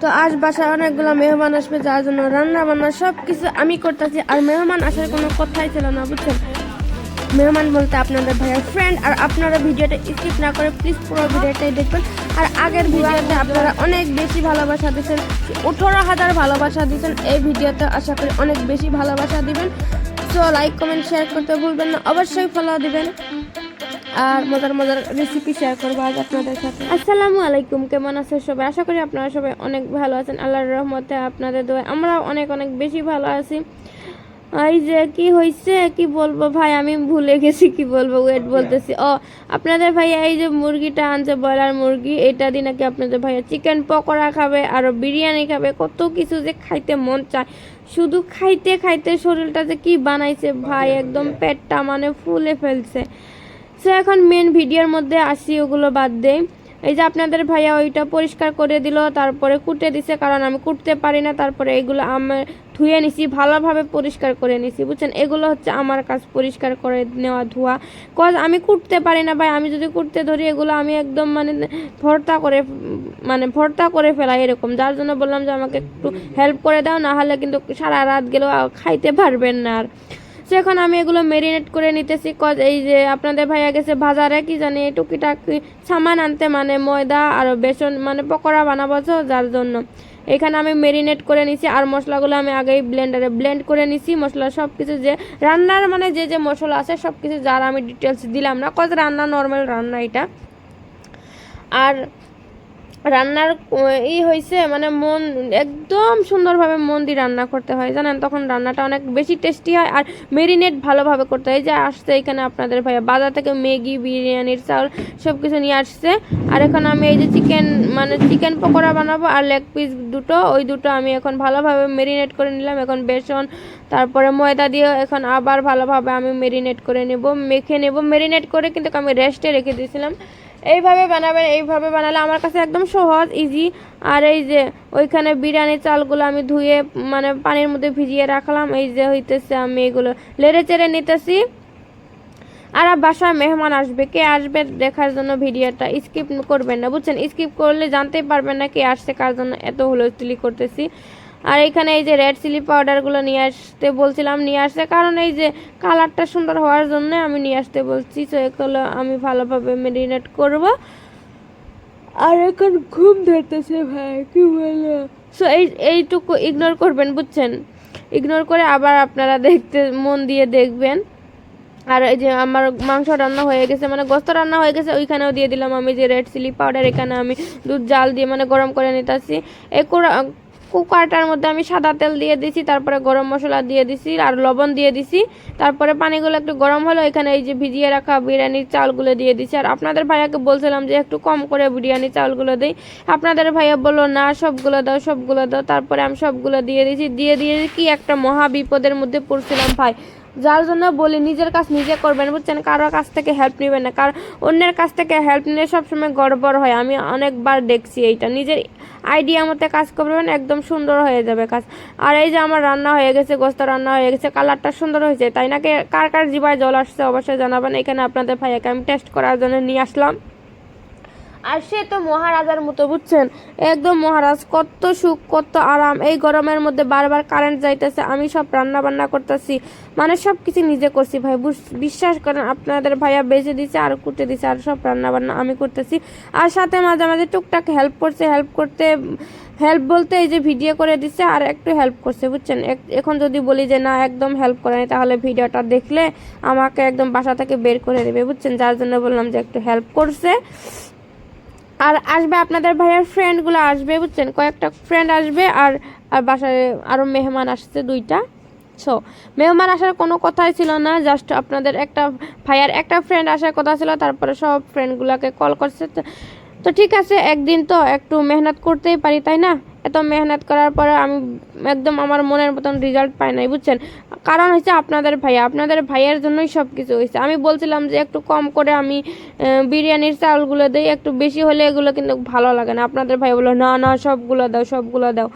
তো আজ বাসায় অনেকগুলো মেহমান আসবে, যার জন্য রান্না বান্না সব কিছু আমি করতেছি। আর মেহমান আসার কোনো কথাই ছিল না, বুঝছেন? মেহমান বলতে আপনাদের ভাইয়ের ফ্রেন্ড আর আপনারা ভিডিওটা স্কিপ না করে প্লিজ পুরো ভিডিওটাই দেখবেন। আর আগের ভিডিওতে আপনারা অনেক বেশি ভালোবাসা দিচ্ছেন আঠারো হাজার ভালোবাসা দিচ্ছেন এই ভিডিওতে আশা করি অনেক বেশি ভালোবাসা দিবেন। সো লাইক কমেন্ট শেয়ার করতে ভুলবেন না, অবশ্যই ফলো দিবেন। আর মজার মজার রেসিপি শেয়ার করব আজ আপনাদের সাথে। আসসালামু আলাইকুম কেমন আছেন সবাই? আশা করি আপনারা সবাই অনেক ভালো আছেন। আল্লাহর রহমতে আপনাদের দোয়া আমরা অনেক অনেক বেশি ভালো আছি। এই যে কি হয়েছে কি বলব ভাই? আমি ভুলে গেছি কি বলব? ওয়েট বলতেছি। ও আপনাদের ভাইয়া এই যে মুরগিটা আনছে ব্রয়লার মুরগি এটা দিয়ে নাকি আপনাদের ভাইয়া চিকেন পকোড়া খাবে আরও বিরিয়ানি খাবে। কত কিছু যে খাইতে মন চায়। শুধু খাইতে খাইতে শরীরটা যে কি বানাইছে ভাই একদম পেটটা মানে ফুলে ফেলছে। সো এখন মেন ভিডিওর মধ্যে আসি, ওগুলো বাদ দেই এই যে আপনাদের ভাইয়া ওইটা পরিষ্কার করে দিল, তারপরে কুটে দিছে, কারণ আমি কুটতে পারি না, তারপরে এগুলো আমি ধুয়ে নিছি, ভালোভাবে পরিষ্কার করে নিছি, বুঝছেন? এগুলো হচ্ছে আমার কাজ, পরিষ্কার করে নেওয়া ধোয়া। কজ আমি কুটতে পারি না ভাই, আমি যদি কুটতে ধরি, এগুলো আমি একদম মানে ভর্তা করে মানে ভর্তা করে ফেলাই এরকম। যার জন্য বললাম যে আমাকে একটু হেল্প করে দাও, না হলে কিন্তু সারা রাত গেলেও খাইতে পারবেন না আর। তো এখন আমি এগুলো মেরিনেট করে নিতেছি। এই যে আপনাদের ভাইয়া গেছে বাজারে, কি জানি টুকিটাকি সামান আনতে মানে ময়দা আর বেসন মানে পকোড়া বানাবো যার জন্য। এখানে আমি মেরিনেট করে নিছি আর মশলাগুলো আমি আগেই ব্লেন্ডারে ব্লেন্ড করে নিছি। মশলা সব কিছু যে রান্নার মানে যে যে মশলা আছে সব কিছু যার আমি ডিটেলস দিলাম না, কজ রান্না নর্মাল রান্না এটা। আর রান্নার, ই হয়েছে মানে মন, একদম সুন্দরভাবে মন দিয়ে রান্না করতে হয়, জানেন? তখন রান্নাটা অনেক বেশি টেস্টি হয় আর মেরিনেট ভালোভাবে করতে হয়। যে আসছে এখানে আপনাদের ভাইয়া, বাজার থেকে ম্যাগি, বিরিয়ানির চাউল সব কিছু নিয়ে আসছে। আর এখন আমি এই যে চিকেন মানে চিকেন পকোড়া বানাবো আর লেগ পিস দুটো, ওই দুটো আমি এখন ভালোভাবে মেরিনেট করে নিলাম। এখন বেসন, তারপরে ময়দা দিয়ে এখন আবার ভালোভাবে আমি মেরিনেট করে নেব, মেখে নেব। মেরিনেট করে কিন্তু আমি রেস্টে রেখে দিয়েছিলাম। এইভাবে বানাবেন, এইভাবে বানালে আমার কাছে একদম সহজ ইজি আর এই যে ওইখানে বিরিয়ানি চালগুলো আমি ধুয়ে মানে পানির মধ্যে ভিজিয়ে রাখলাম। এই যে হইতেছে আমি এগুলো লেড়ে চেড়ে নিতেছি। আর বাসায় মেহমান আসবে। কে আসবে দেখার জন্য ভিডিওটা স্কিপ করবেন না। বুঝছেন? স্কিপ করলে জানতেই পারবেন না কে আসছে, কার জন্য এত হুলস্থুলি করতেছি। আর এখানে এই যে রেড চিলি পাউডারগুলো নিয়ে আসতে বলছিলাম নিয়ে আসতে কারণ এই যে কালারটা সুন্দর হওয়ার জন্য আমি নিয়ে আসতে বলছি তো এগুলো আমি ভালোভাবে মেরিনেট করব। আর এখন ঘুম ধরতেছে ভাই কি বলো সো এই এইটুকু ইগনোর করবেন বুঝছেন? ইগনোর করে আবার আপনারা দেখতে মন দিয়ে দেখবেন। আর এই যে আমার মাংস রান্না হয়ে গেছে মানে গোস্ত রান্না হয়ে গেছে ওইখানেও দিয়ে দিলাম আমি যে রেড চিলি পাউডার এখানে আমি দুধ জাল দিয়ে মানে গরম করে নিতেছি। এই কুকারটার মধ্যে আমি সাদা তেল দিয়ে দিছি, তারপরে গরম মশলা দিয়ে দিছি আর লবণ দিয়ে দিছি। তারপরে পানিগুলো একটু গরম হলো, এখানে এই যে ভিজিয়ে রাখা বিরিয়ানির চালগুলো দিয়ে দিছি। আর আপনাদের ভাইয়াকে বলছিলাম যে একটু কম করে বিরিয়ানি চালগুলো দিই। আপনাদের ভাইয়া বলল, না, সবগুলো দাও সবগুলো দাও। তারপরে আমি সবগুলো দিয়ে দিছি। দিয়ে দিয়ে কি একটা মহা বিপদের মধ্যে পড়ছিলাম ভাই। যার জন্য বলি, নিজের কাজ নিজে করবেন, বুঝছেন? কারোর কাছ থেকে হেল্প নেবেন না। কারণ অন্যের কাছ থেকে হেল্প নিলে সবসময় গড়বড় হয়। আমি অনেকবার দেখছি এইটা। নিজের আইডিয়া মতে কাজ করবেন, একদম সুন্দর হয়ে যাবে কাজ। আর এই যে আমার রান্না হয়ে গেছে, গোস্ত রান্না হয়ে গেছে কালারটা সুন্দর হয়েছে। তাই নাকি কার কার জিবায় জল আসছে অবশ্যই জানাবেন। এখানে আপনাদের ভাইয়াকে আমি টেস্ট করার জন্য নিয়ে আসলাম। আর সে তো মহারাজার মতো, বুঝছেন? একদম মহারাজ, কত সুখ, কত আরাম। এই গরমের মধ্যে বারবার কারেন্ট যাইতেছে, আমি সব রান্না বান্না করতেছি। মানে সব কিছু নিজে করছি ভাই বিশ্বাস করেন, আপনাদের ভাইয়া বেঁচে দিছে আর কুটে দিছে, আর সব রান্না বান্না আমি করতেছি। আর সাথে মাঝে মাঝে টুকটাক হেল্প করছে হেল্প করতে হেল্প বলতে এই যে ভিডিও করে দিচ্ছে আর একটু হেল্প করছে, বুঝছেন? এখন যদি বলি যে না, একদম হেল্প করে তাহলে ভিডিওটা দেখলে আমাকে একদম বাসা থেকে বের করে দেবে, বুঝছেন? যার জন্য বললাম যে একটু হেল্প করছে। আর আসবে আপনাদের ভাইয়ের ফ্রেন্ডগুলো আসবে, বুঝছেন? কয়েকটা ফ্রেন্ড আসবে আর আর বাসায় আরও মেহমান আসছে দুইটা। সো মেহমান আসার কোনো কথাই ছিল না জাস্ট আপনাদের একটা ভাইয়ার একটা ফ্রেন্ড আসার কথা ছিল, তারপরে সব ফ্রেন্ডগুলোকে কল করছে। তো ঠিক আছে, একদিন তো একটু মেহনত করতেই পারি, তাই না? এত মেহনত করার পরে আমি একদম আমার মনের মতন রেজাল্ট পাই নাই, বুঝছেন? কারণ হচ্ছে আপনাদের ভাইয়া, আপনাদের ভাইয়ের জন্যই সব কিছু হয়েছে। আমি বলছিলাম যে একটু কম করে আমি বিরিয়ানির চাউলগুলো দিই, একটু বেশি হলে এগুলো কিন্তু ভালো লাগে না। আপনাদের ভাই বলল, না না, সবগুলো দাও সবগুলো দাও।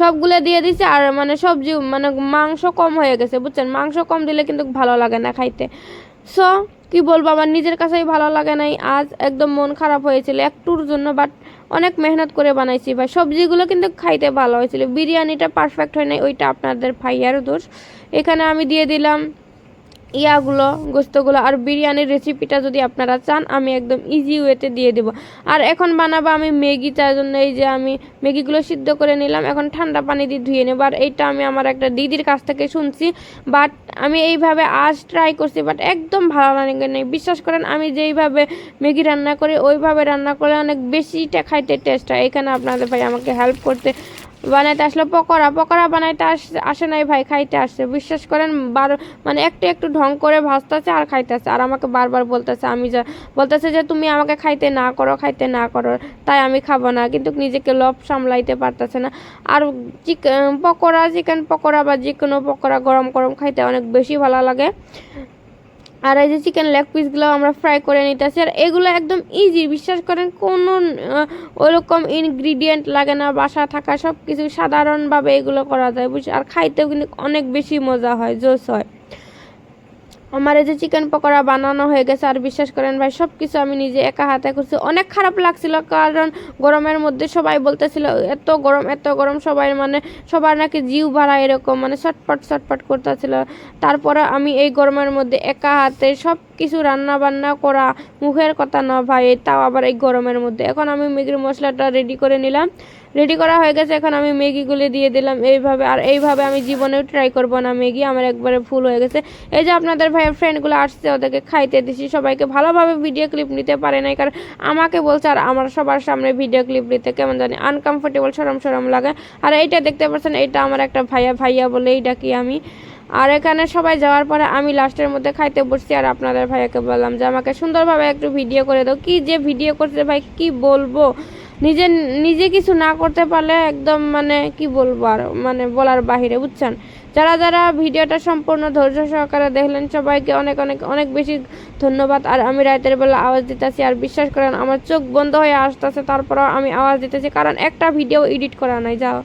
সবগুলো দিয়ে দিছে আর মানে সবজি মানে মাংস কম হয়ে গেছে, বুঝছেন? মাংস কম দিলে কিন্তু ভালো লাগে না খাইতে। সো, কি বলব, আমার নিজের কাছেই ভালো লাগে নাই। আজ একদম মন খারাপ হয়েছিল একটুর জন্য বাট অনেক মেহনত করে বানাইছি ভাই। সবজিগুলো কিন্তু খাইতে ভালো হয়েছিল। বিরিয়ানিটা পারফেক্ট হয় নাই, ওইটা আপনাদের ভাইয়ারও দোষ। এখানে আমি দিয়ে দিলাম ইয়াগুলো, গোস্তগুলো আর বিরিয়ানির রেসিপিটা যদি আপনারা চান, আমি একদম ইজি ওয়েতে দিয়ে দেবো। আর এখন বানাবো আমি ম্যাগি, তার জন্য এই যে আমি ম্যাগিগুলো সিদ্ধ করে নিলাম, এখন ঠান্ডা পানি দিয়ে ধুয়ে নেব। আর এইটা আমি আমার একটা দিদির কাছ থেকে শুনছি বাট আমি এইভাবে আজ ট্রাই করছি বাট একদম ভালো লাগে নেই। বিশ্বাস করেন, আমি যেইভাবে ম্যাগি রান্না করি, ওইভাবে রান্না করলে অনেক বেশিটা খাইতে টেস্ট হয়। এখানে আপনাদের ভাই আমাকে হেল্প করতে বানাইতে আসলো, পকোড়া পকোড়া বানাইতে আস নাই ভাই, খাইতে আসছে। বিশ্বাস করেন, বার মানে একটু একটু ঢং করে ভাজতেছে আর খাইতেছে। আর আমাকে বারবার বলতেছে, আমি যা, বলতেছে যে, তুমি আমাকে খাইতে না করো, খাইতে না করো, তাই আমি খাব না। কিন্তু নিজেকে লোভ সামলাইতে পারতেছে না। আর চিকেন পকোড়া চিকেন পকোড়া বা যে কোনো পকোড়া গরম গরম খাইতে অনেক বেশি ভালো লাগে। আর এই যে চিকেন লেগ পিসগুলো আমরা ফ্রাই করে নিতেছি। আর এগুলো একদম ইজি বিশ্বাস করেন, কোনো ওরকম ইনগ্রিডিয়েন্ট লাগে না বাসা থাকা সব কিছু সাধারণভাবে এগুলো করা যায় বুঝছি আর খাইতেও কিন্তু অনেক বেশি মজা হয়, জোস হয়। আমার এই যে চিকেন পকোড়া বানানো হয়ে গেছে আর বিশ্বাস করেন ভাই সব কিছু আমি নিজে একা হাতে করছি। অনেক খারাপ লাগছিল, কারণ গরমের মধ্যে সবাই বলতেছিল, এত গরম এত গরম। সবাই মানে সবার নাকি জিউ ভাড়া এরকম মানে ছটপট ছটপট করতেছিল। তারপরে আমি এই গরমের মধ্যে একা হাতে সব কিছু রান্না বান্না করা মুখের কথা না ভাই, তাও আবার এই গরমের মধ্যে। এখন আমি ম্যাগির মশলাটা রেডি করে নিলাম। রেডি করা হয়ে গেছে, এখন আমি ম্যাগিগুলো দিয়ে দিলাম। এইভাবে, আর এইভাবে আমি জীবনেও ট্রাই করব না ম্যাগি, আমার একবারে ফুল হয়ে গেছে। এই যে আপনাদের ভাইয়ের ফ্রেন্ডগুলো আসছে, ওদেরকে খাইতে দিছি। সবাইকে ভালোভাবে ভিডিও ক্লিপ নিতে পারে নাই, কারণ আমাকে বলছে, আর আমার সবার সামনে ভিডিও ক্লিপ নিতে কেমন জানি আনকমফোর্টেবল সরম সরম লাগে। আর এইটা দেখতে পাচ্ছেন এটা আমার একটা ভাইয়া ভাইয়া বলেই ডাকি আমি? আর এখানে সবাই যাওয়ার পরে আমি লাস্টের মধ্যে খাইতে বসছি আর আপনাদের ভাইয়াকে বললাম যে আমাকে সুন্দরভাবে একটু ভিডিও করে দাও। কি যে ভিডিও করতে ভাই, কি বলব? নিজে নিজে কিছু না করতে পারলে একদম মানে কি বলব আর মানে বলার বাহিরে, বুঝছেন? যারা যারা ভিডিওটা সম্পূর্ণ ধৈর্য সহকারে দেখলেন, সবাইকে অনেক অনেক অনেক বেশি ধন্যবাদ। আর আমি রাতের বেলা আওয়াজ দিতেছি, আর বিশ্বাস করেন, আমার চোখ বন্ধ হয়ে আসতেছে, তারপরেও আমি আওয়াজ দিতেছি, কারণ একটা ভিডিও এডিট করা নাই, যাও।